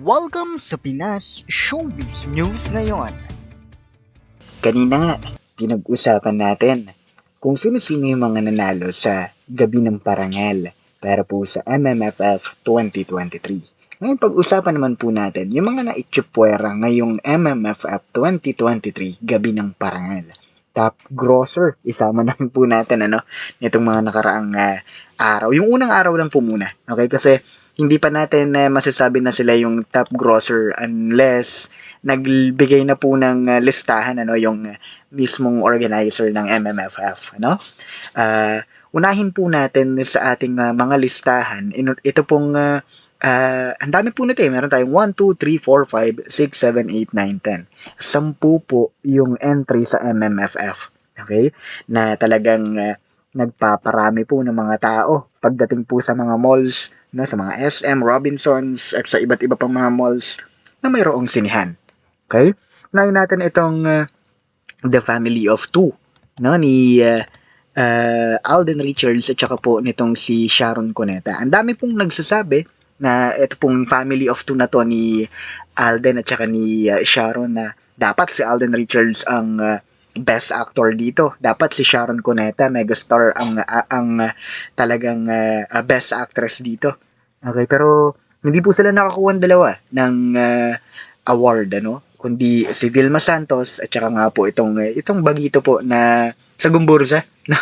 Welcome sa Pinas Showbiz News ngayon. Kanina nga, pinag-usapan natin kung sino-sino yung mga nanalo sa Gabi ng Parangal para po sa MMFF 2023. Ngayon pag-usapan naman po natin yung mga naitsupwera ngayong MMFF 2023 Gabi ng Parangal. Top grosser, isama na po natin ano, nitong mga nakaraang ah, araw. Yung unang araw lang po muna, okay? Kasi hindi pa natin eh, masasabi na sila yung top grosser unless nagbigay na po ng ah, listahan ano yung mismong organizer ng MMFF ano? Ah, unahin po natin sa ating ah, mga listahan. Ito pong ah, ah, ang dami po nito eh. Meron tayong 1 2 3 4 5 6 7 8 9 10 sampu po yung entry sa MMFF okay? Na talagang ah, nagpaparami po ng mga tao pagdating po sa mga malls no, sa mga SM, Robinsons, at sa iba't iba pang mga malls na mayroong sinihan. Okay? Ngayon natin itong uh, The Family of Two, no, ni uh, uh, Alden Richards at saka po nitong si Sharon Cuneta. Ang dami pong nagsasabi na ito pong Family of Two na to ni Alden at saka ni uh, Sharon na dapat si Alden Richards ang uh, best actor dito. Dapat si Sharon Cuneta, megastar ang ang talagang uh, best actress dito. Okay, pero hindi po sila nakakuha ng dalawa ng uh, award ano, kundi si Vilma Santos at saka nga po itong uh, itong bagito po na sa Gumbursa, no?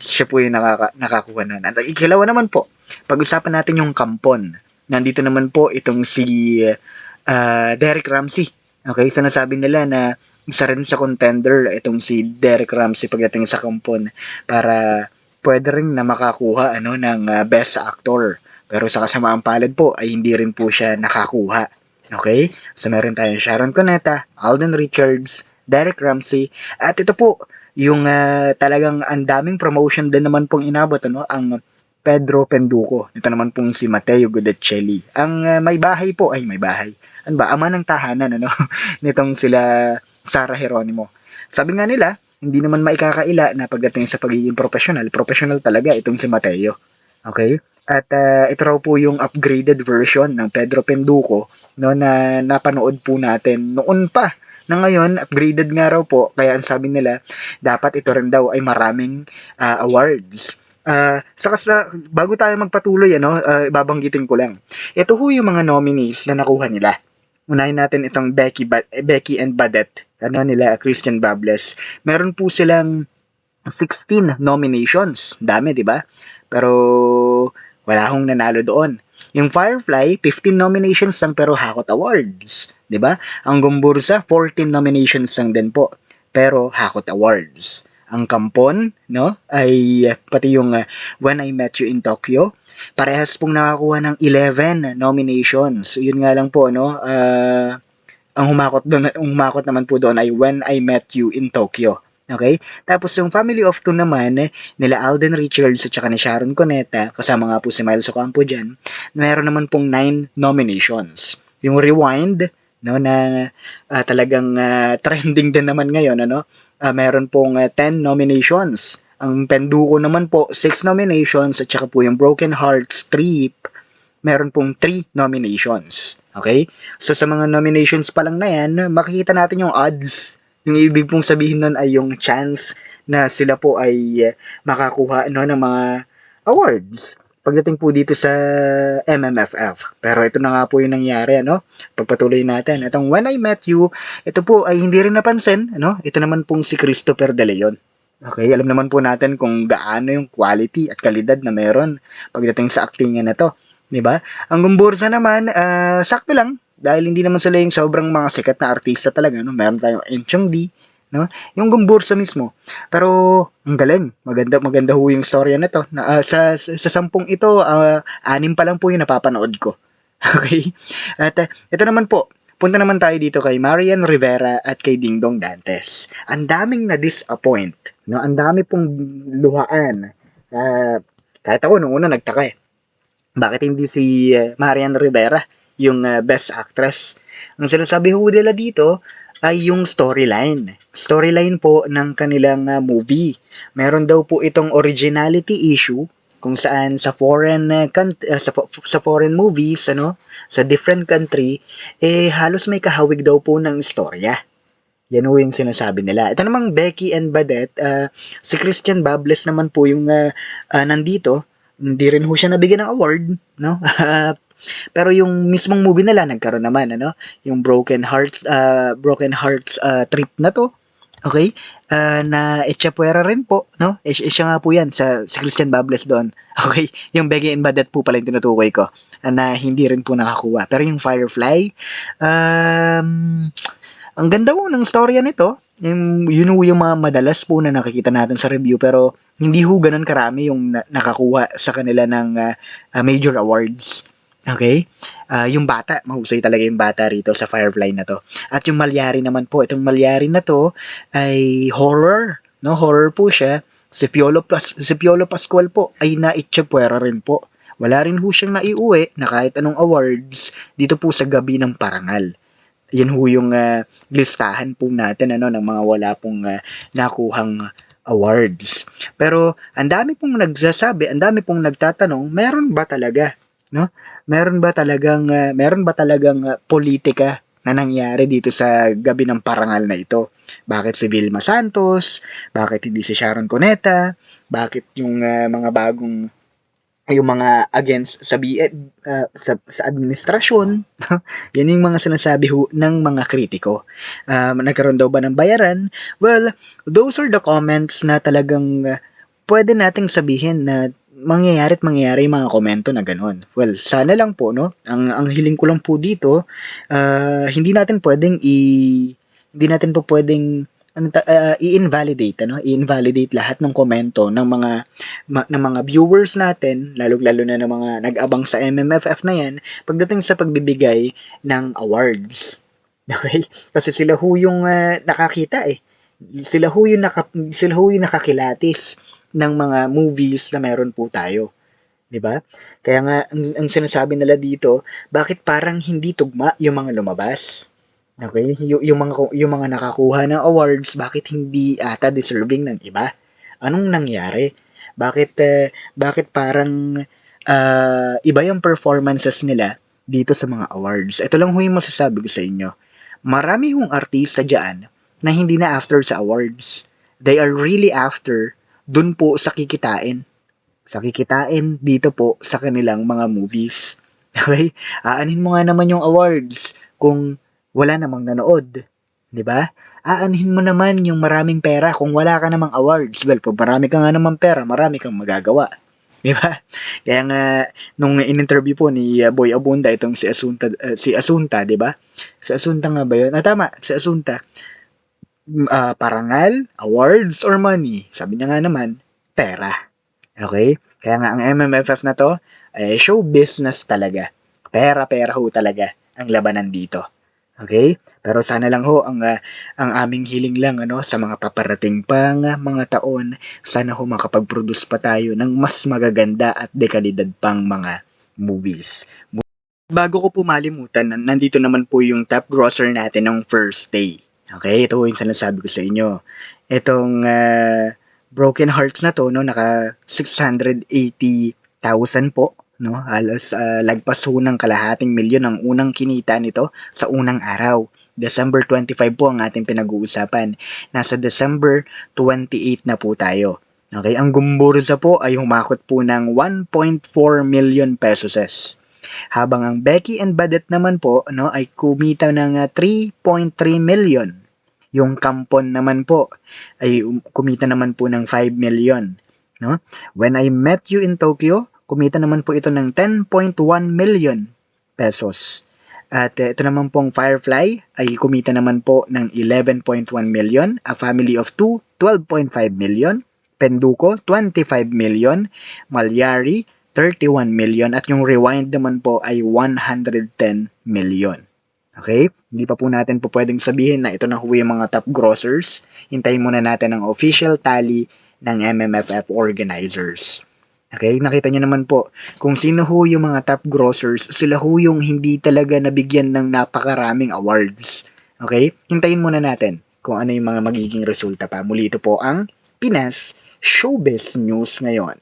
Siya po yung nakaka, nakakuha na. At ikalawa naman po, pag-usapan natin yung kampon. Nandito naman po itong si uh, Derek Ramsey. Okay, so nasabi nila na isa rin sa contender itong si Derek Ramsey pagdating sa kampon para pwede rin na makakuha ano ng uh, best actor. Pero sa kasamaang palad po ay hindi rin po siya nakakuha. Okay? So meron tayong Sharon Cuneta, Alden Richards, Derek Ramsey, at ito po yung uh, talagang ang daming promotion din naman pong inabot ano ang Pedro Penduko. Ito naman pong si Matteo Guidicelli. Ang uh, may bahay po ay may bahay. Ano ba? Ama ng tahanan ano nitong sila Sarah Geronimo. Sabi nga nila, hindi naman maikakaila na pagdating sa pagiging professional, professional talaga itong si Mateo. Okay? At uh, ito raw po yung upgraded version ng Pedro Penduko no, na napanood po natin noon pa. Na ngayon, upgraded nga raw po. Kaya ang sabi nila, dapat ito rin daw ay maraming uh, awards. Uh, saka sa, bago tayo magpatuloy, ano, uh, babanggitin ko lang. Ito ho yung mga nominees na nakuha nila. Unahin natin itong Becky, ba- Becky and Badette ano nila, Christian Bables. Meron po silang 16 nominations. Dami, di ba? Pero wala akong nanalo doon. Yung Firefly, 15 nominations lang pero Hakot Awards. 'di ba? Ang Gumbursa, 14 nominations lang din po. Pero Hakot Awards. Ang Kampon, no? Ay pati yung uh, When I Met You in Tokyo, parehas pong nakakuha ng 11 nominations. Yun nga lang po, no? Uh, ang humakot doon, ang humakot naman po doon ay When I Met You in Tokyo. Okay? Tapos yung Family of Two naman, eh, nila Alden Richards at saka ni Sharon Cuneta, kasama nga po si Miles Ocampo dyan, meron naman pong 9 nominations. Yung Rewind, no, na uh, talagang uh, trending din naman ngayon, ano, uh, meron pong uh, 10 nominations. Ang Penduko naman po, 6 nominations, at saka po yung Broken Hearts Trip, meron pong 3 nominations. Okay? So sa mga nominations pa lang na yan, makikita natin yung odds. Yung ibig pong sabihin nun ay yung chance na sila po ay eh, makakuha no, ng mga awards pagdating po dito sa MMFF. Pero ito na nga po yung nangyari, ano? Pagpatuloy natin. Itong When I Met You, ito po ay hindi rin napansin, ano? Ito naman pong si Christopher De Leon. Okay, alam naman po natin kung gaano yung quality at kalidad na meron pagdating sa actingan na to. ba? Ang Gumbursa naman, uh, sakto lang dahil hindi naman sila yung sobrang mga sikat na artista talaga, no? Meron tayong Enchong D, no? Yung Gumbursa mismo. Pero ang galing, maganda maganda ho yung storya nito. Na, uh, sa, sa sa sampung ito, uh, anim pa lang po yung napapanood ko. Okay? At uh, ito naman po, punta naman tayo dito kay Marian Rivera at kay Dingdong Dantes. Ang daming na-disappoint, no? Ang dami pong luhaan. Uh, kahit ako nung una nagtaka eh bakit hindi si uh, Marian Rivera yung uh, best actress? Ang sinasabi ho nila dito ay yung storyline. Storyline po ng kanilang uh, movie. Meron daw po itong originality issue kung saan sa foreign uh, uh, sa, sa foreign movies ano sa different country eh halos may kahawig daw po ng istorya yan ho yung sinasabi nila. Ito namang Becky and Badette, uh, si Christian Bables naman po yung uh, uh, nandito. Hindi rin ho siya nabigyan ng award, no? Pero yung mismong movie nila nagkaroon naman ano, yung Broken Hearts uh, Broken Hearts uh, trip na to. Okay? Uh, na Echapuera rin po, no? Eh, siya nga po yan sa si Christian Bables doon. Okay? Yung Becky and Badette po pala yung tinutukoy ko na hindi rin po nakakuha. Pero yung Firefly, um, ang ganda po ng storya nito. Yung, yun ho yung mga madalas po na nakikita natin sa review pero hindi ho ganun karami yung na- nakakuha sa kanila ng uh, major awards. Okay? Uh, yung bata, mahusay talaga yung bata rito sa Firefly na to. At yung Malyari naman po, itong Malyari na to ay horror. No, horror po siya. Si Piolo, Pas si Piolo Pascual po ay naitsapuera rin po. Wala rin ho siyang naiuwi na kahit anong awards dito po sa gabi ng parangal yan ho yung uh, listahan po natin ano ng mga wala pong uh, nakuhang awards. Pero ang dami pong nagsasabi, ang dami pong nagtatanong, meron ba talaga, no? Meron ba talagang uh, meron ba talagang uh, politika na nangyari dito sa gabi ng parangal na ito? Bakit si Vilma Santos? Bakit hindi si Sharon Cuneta? Bakit yung uh, mga bagong yung mga against sa BF, uh, sa, sa administrasyon, yan yung mga sinasabi ho ng mga kritiko. Um, nagkaroon daw ba ng bayaran? Well, those are the comments na talagang uh, pwede nating sabihin na mangyayari at mangyayari yung mga komento na ganun. Well, sana lang po, no? Ang, ang hiling ko lang po dito, uh, hindi natin pwedeng i... Hindi natin po pwedeng ano uh, i-invalidate ano? I-invalidate lahat ng komento ng mga ma, ng mga viewers natin lalo lalo na ng mga nag-abang sa MMFF na yan pagdating sa pagbibigay ng awards. Okay? Kasi sila ho yung uh, nakakita eh. Sila ho yung naka, sila ho yung nakakilatis ng mga movies na meron po tayo 'di ba? Kaya nga ang, ang sinasabi nila dito, bakit parang hindi tugma yung mga lumabas? Okay? Y- yung mga yung mga nakakuha ng awards, bakit hindi ata deserving ng iba? Anong nangyari? Bakit uh, bakit parang uh, iba yung performances nila dito sa mga awards? Ito lang ho yung masasabi ko sa inyo. Marami hong artista diyan na hindi na after sa awards. They are really after dun po sa kikitain. Sa kikitain dito po sa kanilang mga movies. Okay? Aanin mo nga naman yung awards kung wala namang nanood. 'Di ba? Aanhin mo naman yung maraming pera kung wala ka namang awards. Well, pag marami ka nga naman pera, marami kang magagawa. 'Di ba? Kaya nga nung in-interview po ni uh, Boy Abunda itong si Asunta uh, si Asunta, 'di ba? Si Asunta nga ba 'yun? Ah, tama, si Asunta. Uh, parangal, awards or money. Sabi niya nga naman, pera. Okay? Kaya nga ang MMFF na to, eh, show business talaga. Pera-pera ho talaga ang labanan dito. Okay? Pero sana lang ho ang uh, ang aming hiling lang ano sa mga paparating pang mga taon, sana ho makapag-produce pa tayo ng mas magaganda at dekalidad pang mga movies. Bago ko po malimutan, nandito naman po yung top grosser natin ng first day. Okay, ito yung sinasabi ko sa inyo. Itong uh, Broken Hearts na to, no, naka 680,000 po no? Halos uh, lagpas ho ng kalahating milyon ang unang kinita nito sa unang araw. December 25 po ang ating pinag-uusapan. Nasa December 28 na po tayo. Okay, ang gumburza po ay humakot po ng 1.4 million pesos. Habang ang Becky and Badette naman po no, ay kumita ng 3.3 million. Yung Kampon naman po ay kumita naman po ng 5 million. No? When I Met You in Tokyo, kumita naman po ito ng 10.1 million pesos. At uh, ito naman pong Firefly ay kumita naman po ng 11.1 million, A Family of Two, 12.5 million, Penduko, 25 million, Malyari, 31 million, at yung Rewind naman po ay 110 million. Okay? Hindi pa po natin po pwedeng sabihin na ito na ho yung mga top grossers. Hintayin muna natin ang official tally ng MMFF organizers. Okay, nakita niyo naman po, kung sino ho yung mga top grossers, sila ho yung hindi talaga nabigyan ng napakaraming awards. Okay, hintayin muna natin kung ano yung mga magiging resulta pa. Muli ito po ang Pinas Showbiz News ngayon.